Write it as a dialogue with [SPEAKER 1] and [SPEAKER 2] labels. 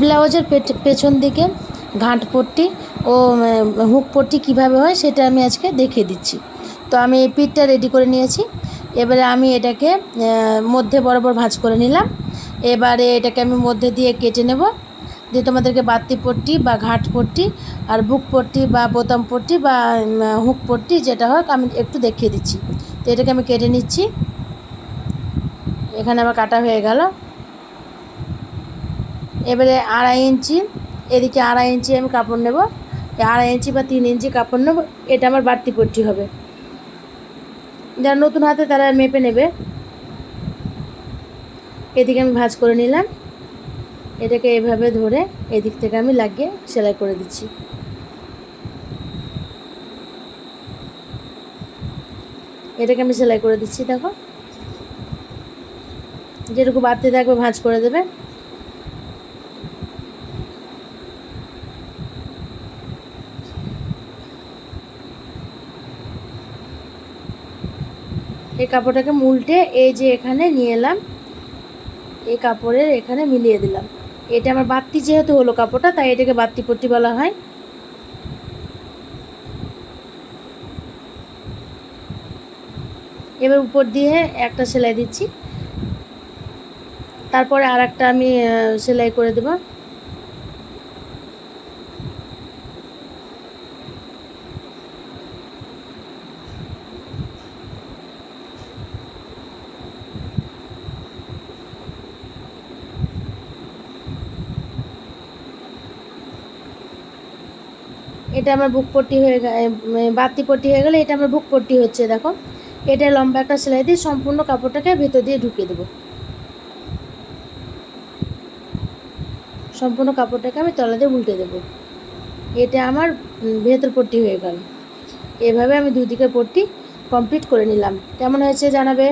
[SPEAKER 1] ব্লাউজের পেছন দিকে ঘাট পট্টি ও হুক পট্টি কীভাবে হয় সেটা আমি আজকে দেখিয়ে দিচ্ছি। তো আমি এই পিঠটা রেডি করে নিয়েছি। এবারে আমি এটাকে মধ্যে বরাবর ভাঁজ করে নিলাম। এবারে এটাকে আমি মধ্যে দিয়ে কেটে নেব। দিয়ে তোমাদেরকে বাতি পট্টি বা ঘাট পট্টি আর বুক পট্টি বা বোতাম পট্টি বা হুক পট্টি যেটা হোক আমি একটু দেখিয়ে দিচ্ছি। তো এটাকে আমি কেটে নিচ্ছি। এখানে আমার কাটা হয়ে গেল। এবারে আড়াই ইঞ্চি, এদিকে আড়াই ইঞ্চি আমি কাপড় নেব আড়াই ইঞ্চি বা তিন ইঞ্চি কাপড় নেব, এটা আমার বাড়তি পট্টি হবে। যারা নতুন হাতে তারা মেপে নেবে। এদিকে আমি ভাঁজ করে নিলাম, এটাকে এভাবে ধরে এদিক থেকে আমি লাগিয়ে সেলাই করে দিচ্ছি। এটাকে আমি সেলাই করে দিচ্ছি, দেখো। যেটুকু বাড়তে থাকবে ভাঁজ করে দেবে। এই কাপড়টাকে উল্টে এই যে এখানে নিয়ে এলাম, এই কাপড়ের এখানে মিলিয়ে দিলাম। এটা আমার বাত্তি যেহেতু হলো কাপড়টা, তাই এটাকে বাত্তি পট্টি বলা হয়। এবার উপর দিয়ে একটা সেলাই দিচ্ছি। তারপরে আর একটা আমি সেলাই করে দেবো। এটা আমার বুক পট্টি হয়ে বাতি পট্টি হয়ে গেলে এটা আমার বুক পট্টি হচ্ছে, দেখো। এটা লম্বা একটা সেলাই দিয়ে সম্পূর্ণ কাপড়টাকে ভেতর দিয়ে ঢুকিয়ে দেবো। সম্পূর্ণ কাপড়টাকে আমি তলা দিয়ে উল্টে দেবো। এটা আমার ভেতর পট্টি হয়ে গেল। এভাবে আমি দুদিকে পট্টি কমপ্লিট করে নিলাম। কেমন হয়েছে জানাবে?